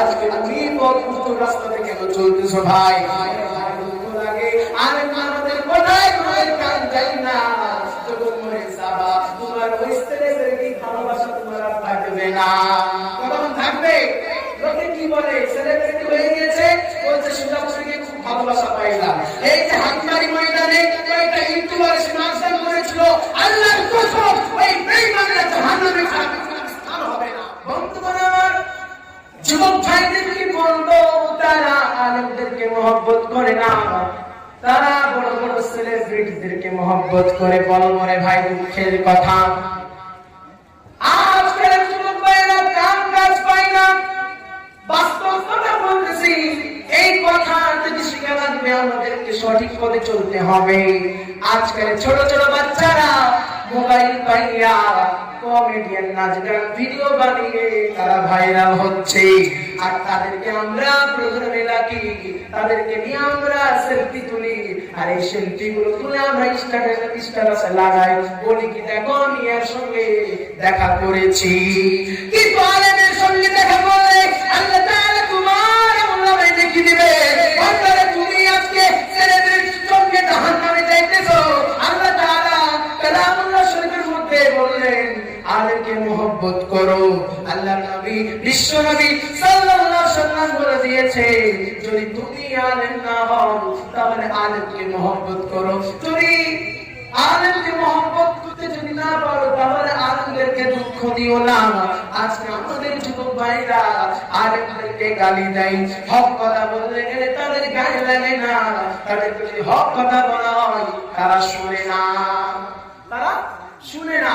আজকে তুমি পথ রাস্তা থেকে কেন চলতেছো ভাই? বলে কি হয়ে গেছে বলছে সুজাপুরকে খুব ভালোবাসা পাইলাম এই যে হাতমারি ময়দানে কয়েকটা ইউটিউবার এসে নাচগান করেছিল, আল্লাহর কসম, ওই বেঈমানরা জাহান্নামে বলব তারা বড় বড় সেলিব্রিটিদেরকে মহব্বত করে। বল মরে ভাই, দুঃখের কথা আজকের যুবক ভাইরা কাম কাজ পায় না বাস্তব কথা বলতেছি এই কথা যদি আমাদেরকে সঠিক পথে চলতে হবে। আজকাল ছোট ছোট বাচ্চারা মোবাইল পাইয়া কমেডিয়ান নাচ গান ভিডিও বানিয়ে তারা ভাইরাল হচ্ছে। আর তাদেরকে আমরা তাদেরকে নিয়ে আমরা সেলফি তুলি। আর এই সেলফি গুলো তুলে আমরা স্ট্যাটাসে লাগাই। বলি কি, দেখো, আমি এর সঙ্গে দেখা করেছি। কিন্তু আলেমের সঙ্গে দেখা করলে আল্লাহ মোহব্বত করো। তুমি আনন্দে মহব্বত করতে যদি না পারো, তাহলে আনন্দেরকে দুঃখ দিও না। আজকে আমাদের যুবক ভাইরা আলেমদেরকে গালি দেয়। হক কথা বলতে গেলে তাদের গায়ে লাগে না। তাদের যদি হক কথা বলা হয়, তারা শুনে না। তারা শুনে না।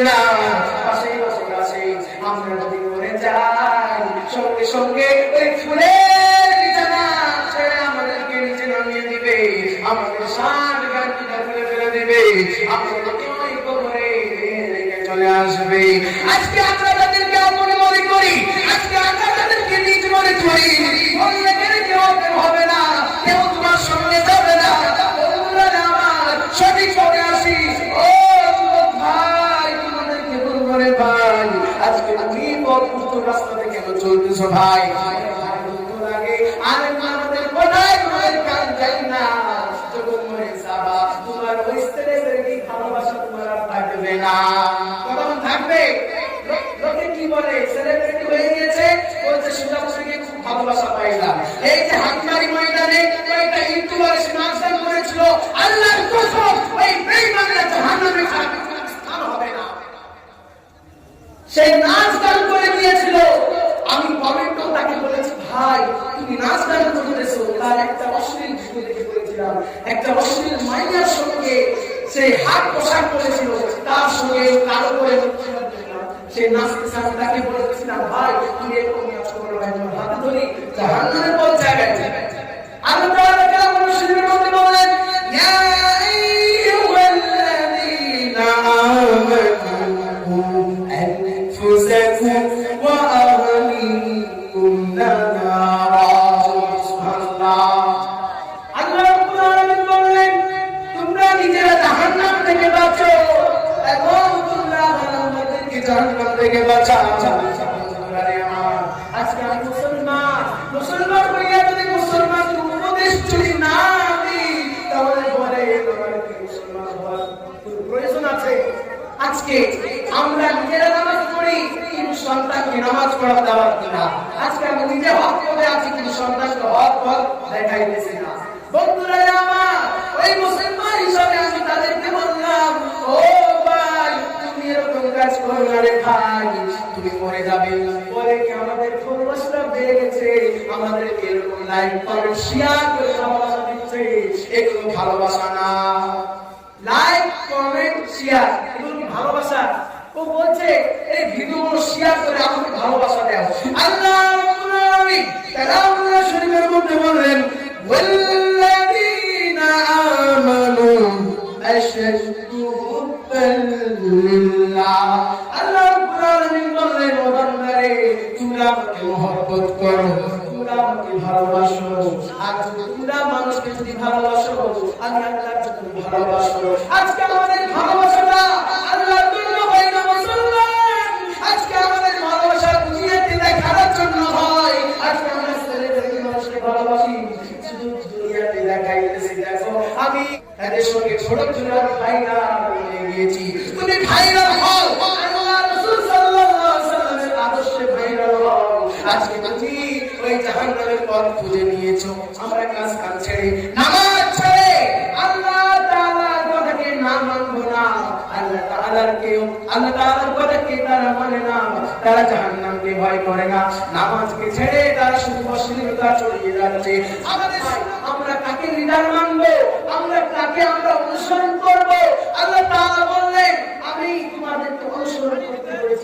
না পথ রাস্তা থেকে কেন চলতেছো ভাই। কি বলে? কি হয়ে গেছে বলছে খুব ভালোবাসা পাইলাম। এই যে হাতমারি ময়দানে কয়েকটা ইউটিউবার এসে নাচগান করেছিল আল্লাহর কসম ওই বেঈমানরা জাহান্নামে যাবে স্থান হবে না সেই নাচ গান করে দিয়েছিল আমি কমেন্টও তাকে বলেছি ভাই তুমি নাচ গান করতেছো তার একটা অশ্লীল ভিডিও দেখে করেছিলাম একটা অশ্লীল মাইয়ার সঙ্গে সেই হাত পোশাক করেছিল তার সঙ্গে কারও করে সেই নাচতে আমি তাকে বলেছিলাম, ভাই তুমি এরকম নাচ করো ভাই তোমার হাতে ধরি জাহান্নামের কোন জায়গায় আল্লাহ তাআলা কালাম মধ্যে বলেন ইয়া প্রয়োজন আছে। আজকে আমরা নিজেরা নামাজ পড়ি? কিন্তু সন্তানকে নামাজ পড়া দেওয়ার কিনা আজকে আমি নিজে হক পথে আছি, কিন্তু সন্তানকে হক পথ দেখাইতেছি না। বন্ধুরা আমার, ওই মুসলমান হিসাবে আমি তাদেরকে বললাম, ও ভাই, তুমি এরকম কাজ করো রে ভাই, তুমি মরে যাবে। বলে কি, আমাদের ফলোয়ার্সরা বেড়ে গেছে আমাদের এরকম লাইক কমেন্ট শেয়ার করে ভালোবাসা দিচ্ছে এগুলো ভালোবাসা না। লাইক কমেন্ট শেয়ার কি ভালোবাসা। ও বলছে, এই ভিডিওগুলো শেয়ার করে আমাকে ভালোবাসা দেওয়া আল্লাহ তারা শরীফের মধ্যে বললেন আমরা কাজ কাজ মানবো তারা মানে না ভয় করে না নামাজকে ছেড়ে তারা শুধু আমরা কাকে লিডার মানবো? আমরা কাকে আমরা অনুসরণ করব আল্লাহ তাআলা বললেন আমি তোমাদেরকে অনুসরণ করতে বলেছি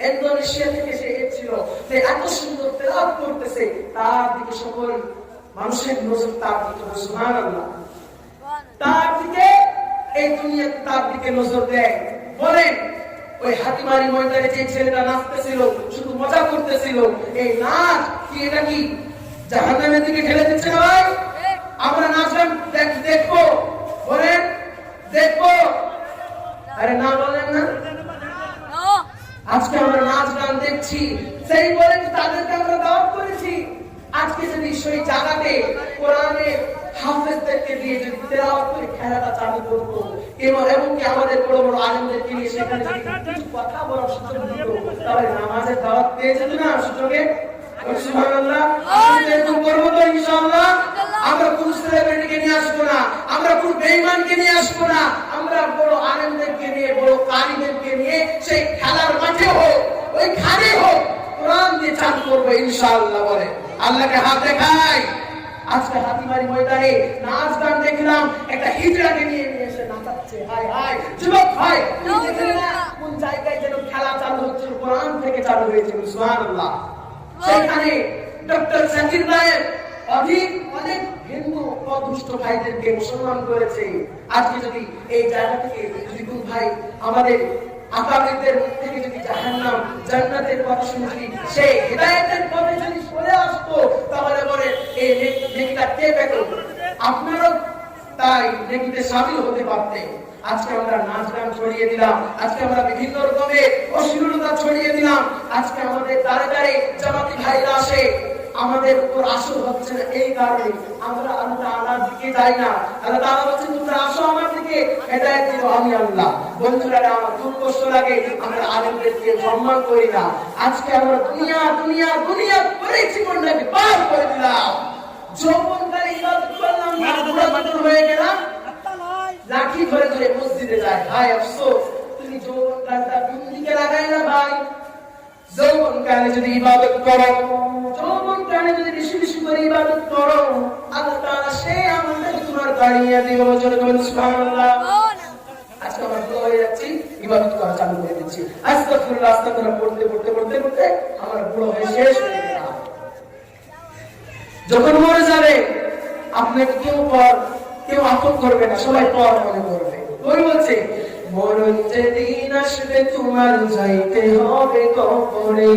ইন্দোনেশিয়া থেকে সে এসেছিল সে এত সুন্দর তেলাপ করতেছে, তার দিকে সকল মানুষের নজর তার দিকে সুবহানাল্লাহ। তার দিকে, এই দুনিয়া তার দিকে নজর দেয়। বলেন, ওই হাতিমারি ময়দানে যে ছেলেটা নাচতেছিল, শুধু মজা করতেছিল, এই নাচ কি এটা কি? জাহান্নামের দিকে ঠেলে দিচ্ছে না ভাই আমরা নাচ গান দেখ- দেখব বলেন দেখব আরে না বলেন না আজকে আমরা নাচ দেখছি সেই বলে তাদেরকে আমরা দাওয়াত করেছি। আজকে যদি সেই জায়গাতে কোরআনে আমরা কোন সেলিব্রিটিকে নিয়ে আসব না? আমরা কোন বেঈমানকে নিয়ে আসব না? আমরা বড় আলেমদেরকে নিয়ে, বড় কারিদেরকে নিয়ে সেই খেলার মাঠে হোক। ওই খানে হোক কোরআন দিয়ে চালু করব ইনশাআল্লাহ বলে। আল্লাহকে হাত দেখাই। আজকে হাতিমারি ময়দানে নাচ গান দেখলাম একটা হিজড়াকে নিয়ে নিয়ে এসে নাচাচ্ছে। হাই হাই যুবক ভাই কোন জায়গায় যেন খেলা চালু হচ্ছে কোরআন থেকে চালু হয়েছে সুবহানাল্লাহ। সেখানে ডক্টর জাকির নায়েক অধিক অনেক হিন্দু অদুষ্ট ভাইদেরকে মুসলমান করেছে। আজকে যদি এই জায়গা থেকে যদি ভাই আমাদের আকাবিদের থেকে যদি জাহান্নাম, জান্নাতের কথা যদি সে হিদায়াতের পথে যদি চলে আসতো, তাহলে বলে এই নেকিটা কে পেত? আপনারও তাই নেকিতে সামিল হতে পারতেন। আজকে আমরা নাচ গান ছড়িয়ে দিলাম, আজকে আমরা বিভিন্ন রকমের অশ্লীলতা ছড়িয়ে দিলাম, আজকে আমাদের তারে তারে জামাতি ভাইরা আসে আমাদের উপর আসর হচ্ছে না এই কারণে আমরা আল্লাহ আল্লাহর দিকে যাই না। আল্লাহ তাআলা বলছেন তোমরা আসো আমার দিকে হেদায়েত দিব আমি আল্লাহ। বন্ধুরা আমার খুব কষ্ট লাগে আমরা আলেমদেরকে সম্মান করি না। আজকে আমরা দুনিয়া দুনিয়া দুনিয়া করে জীবনটাকে পার করে দিলাম। যৌবনকালে ইবাদত করলাম না বুড়া বাদর হয়ে গেলাম। লাঠি ধরে ধরে মসজিদে যায় ভাই আফসোস। তুমি যৌবন কালটা কোন দিকে লাগাই না ভাই? যৌবন কালে যদি ইবাদত করো, যৌবন কালে যদি বেশি বেশি করে ইবাদত করো, আল্লাহ তাআলা সেই আমলটাকে তোমার বলুন সুবহানাল্লাহ। যখন মরে যাবে, আপনাকে কেউ পর, কেউ আপন করবে না, সবাই পর মনে করবে। ওই বলছে মরণ যেদিন আসবে তোমার যাইতে হবে কবরে।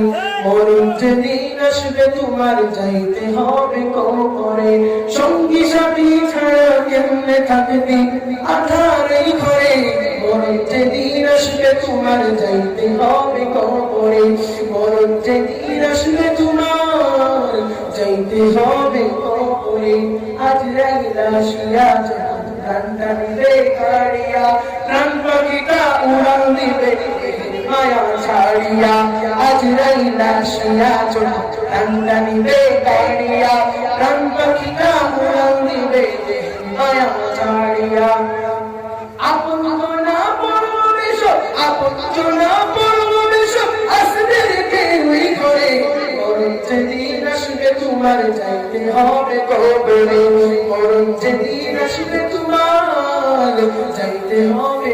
মরণ যেদিন আসবে তোমার যাইতে হবে কবরে। সঙ্গী সাথী ছাড়া কেমনে থাকবি আধার ঘরে? মরণ যেদিন আসবে তোমার যাইতে হবে কবরে। মরণ যেদিন আসবে তোমার যাইতে হবে কবরে। আজ রাইলা শিয়া দিবে কাড়িয়া প্রাণ পাখিটা উড়ান দিবে। মায়া ছাড়িয়া আজ রাইলা শিয়া প্রাণটা দিবে কাড়িয়া প্রাণ পাখিটা উড়ান দিবে। মায়া ছাড়িয়া আপন তো না পরমেশ আপন তো না পরমেশ আসবে কে ঘরে। মরণ যেদিন আসবে, তোমার যাইতে হবে কবরে যেদিন আসবে যাইতে হবে